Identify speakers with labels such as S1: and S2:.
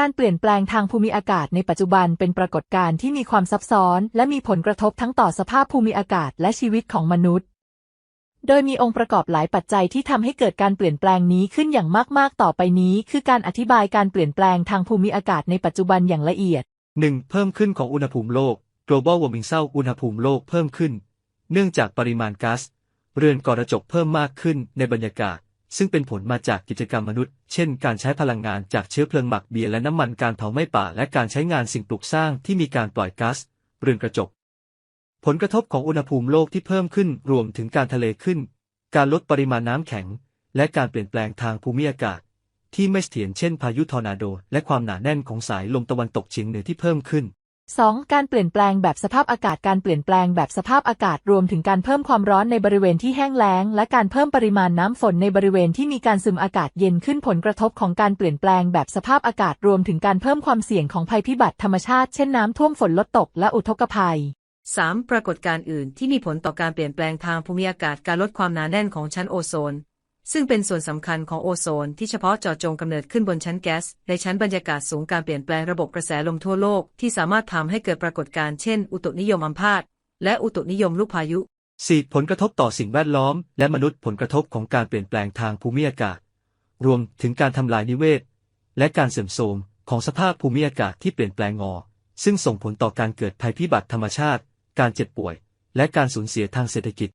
S1: การเปลี่ยนแปลงทางภูมิอากาศในปัจจุบันเป็นปรากฏการณ์ที่มีความซับซ้อน และมีผลกระทบทั้งต่อสภาพภูมิอากาศและชีวิตของมนุษย์ โดยมีองค์ประกอบหลายปัจจัยที่ทำให้เกิดการเปลี่ยนแปลงนี้ขึ้นอย่างมาก ๆ ต่อไปนี้ คือการอธิบายการเปลี่ยนแปลงทางภูมิอากาศในปัจจุบันอย่างละเอียด
S2: 1. เพิ่มขึ้นของอุณหภูมิโลก global warming เศร้าอุณหภูมิโลกเพิ่มขึ้น เนื่องจากปริมาณก๊าซเรือนกระจกเพิ่มมากขึ้นในบรรยากาศ ซึ่งเป็นผลมาจากกิจกรรมมนุษย์ เช่น การใช้พลังงานจากเชื้อเพลิงหมักเบียร์และน้ำมันการเผาไหม้ป่า และการใช้งานสิ่งปลูกสร้างที่มีการปล่อยก๊าซเรือนกระจก ผลกระทบของอุณหภูมิโลกที่เพิ่มขึ้นรวมถึงการทะเลขึ้น การลดปริมาณน้ำแข็ง และการเปลี่ยนแปลงทางภูมิอากาศ ที่ไม่เสถียรเช่นพายุทอร์นาโด และความหนาแน่นของสายลมตะวันตกเฉียงเหนือที่เพิ่มขึ้น
S1: 2. การเปลี่ยนแปลงแบบสภาพอากาศการเปลี่ยนแปลงแบบสภาพอากาศรวมถึงการเพิ่มความร้อนในบริเวณที่แห้งแล้ง และการเพิ่มปริมาณน้ำฝนในบริเวณที่มีการซึมอากาศเย็นขึ้นผลกระทบของการเปลี่ยนแปลงแบบสภาพอากาศรวมถึงการเพิ่มความเสี่ยงของภัยพิบัติธรรมชาติเช่นน้ำท่วมฝนลดตกและอุทกภัย
S3: 3. ปรากฏการณ์อื่นที่มีผลต่อการเปลี่ยนแปลงทางภูมิอากาศการลดความหนาแน่นของชั้นโอโซน ซึ่งเป็นส่วนสำคัญของโอโซนที่เฉพาะเจาะจงกำเนิดขึ้นบนชั้นแก๊ส ในชั้นบรรยากาศสูงการเปลี่ยนแปลงระบบกระแสลมทั่วโลกที่สามารถทำให้เกิดปรากฏการณ์เช่น อุตุนิยมอัมพาตและอุตุนิยมลูกพายุ
S2: 4. ผลกระทบต่อสิ่งแวดล้อม และมนุษย์ผลกระทบของการเปลี่ยนแปลงทางภูมิอากาศ รวมถึงการทำลายนิเวศ และการเสื่อมโทรมของสภาพภูมิอากาศที่เปลี่ยนแปลงงอ ซึ่งส่งผลต่อการเกิดภัยพิบัติธรรมชาติ การเจ็บป่วย และการสูญเสียทางเศรษฐกิจ